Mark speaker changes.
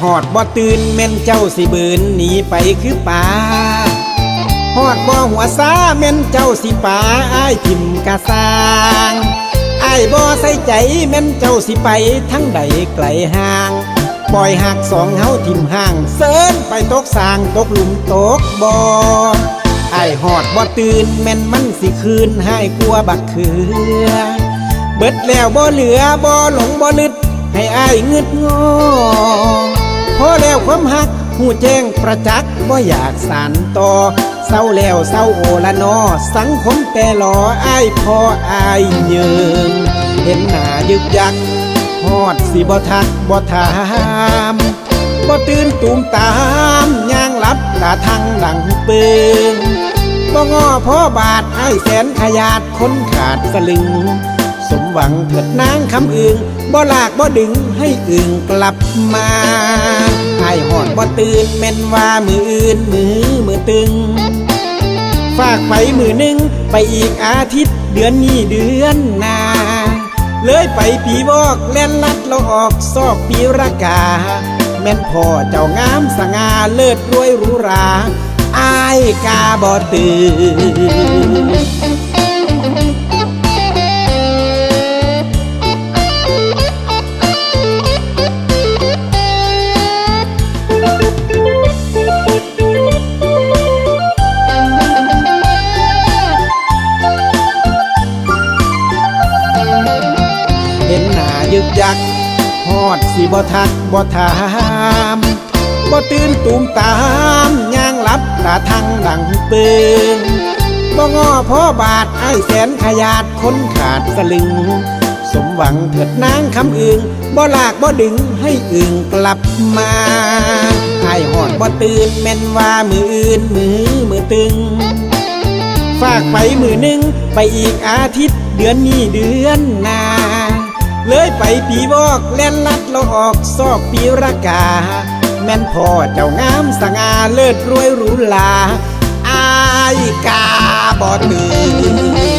Speaker 1: หอดบ่ตื่นแม่นเจ้าสิบืนหนีไปคือป่าหอดบ่หัวซาแม่นเจ้าสิป่าอ้ายทิมกะสร้างอ้ายบ่ใส่ใจแม่นเจ้าสิไปทั้งใดไกลห่าง ปล่อยหักสองเฮาทิมห่างเซินไปตกสางตกหลุมตกบ่อไอ้ายหอดบ่ตื่นแม่นมันสิคืนให้กลัวบักเขือ เบิดแล้วบ่เหลือบ่หลงบ่ลึดให้อ้ายเงึดงอ พอแล้วความหักหูแจ้งประจักษ์บ่อยากสานต่อเศร้าแล้วเศร้าโอละนอ สังคมแต่หลออ้ายพออ้ายเยิงเห็นหน้ายึกยักฮอดสิบ่ทักบ่ถามบ่ตื่นตูมตามย่างลับตาทางดังเปิงบ่งอพ่อบาทให้แสนขยาดคนขาดสลึง สมหวังเถิดนางคำอึงบ่ลากบ่ดึงให้อึงกลับมา ให้หอดบ่ตื่นแม่นว่ามืออื่นมือมือตึง ฝากไปมือหนึ่งไปอีกอาทิตย์เดือนนี้เดือนหน้าเลยไปปีบอกแล่นลัดเราออกซอกปีรากา แม่นพ่อเจ้างามสง่าเลิศรวยหรูหราอายกาบ่ตื่น ห็นหน้ายึกยักฮอดสิบ่ทักบ่ถามบ่ตื่นตูมตามย่างลับตาทางดังเปิงบ่งอพ่อบาทไอ้แสนขยาดคนขาดสลึง สมหวังเถิดนางคำอึงบ่ลากบ่ดึงให้อึงกลับมาไอ้หอดบ่ตื่นแม่นว่ามืออื่นมือมือตึง ฝากไปมือหนึ่งไปอีกอาทิตย์เดือนนี้เดือนหน้า ไปปีบอกแล่นลัดเราออกซอกปีรากา แม่นพ่อเจ้างามสง่าเลิศรวยหรูหราอายกาบ่ตื่น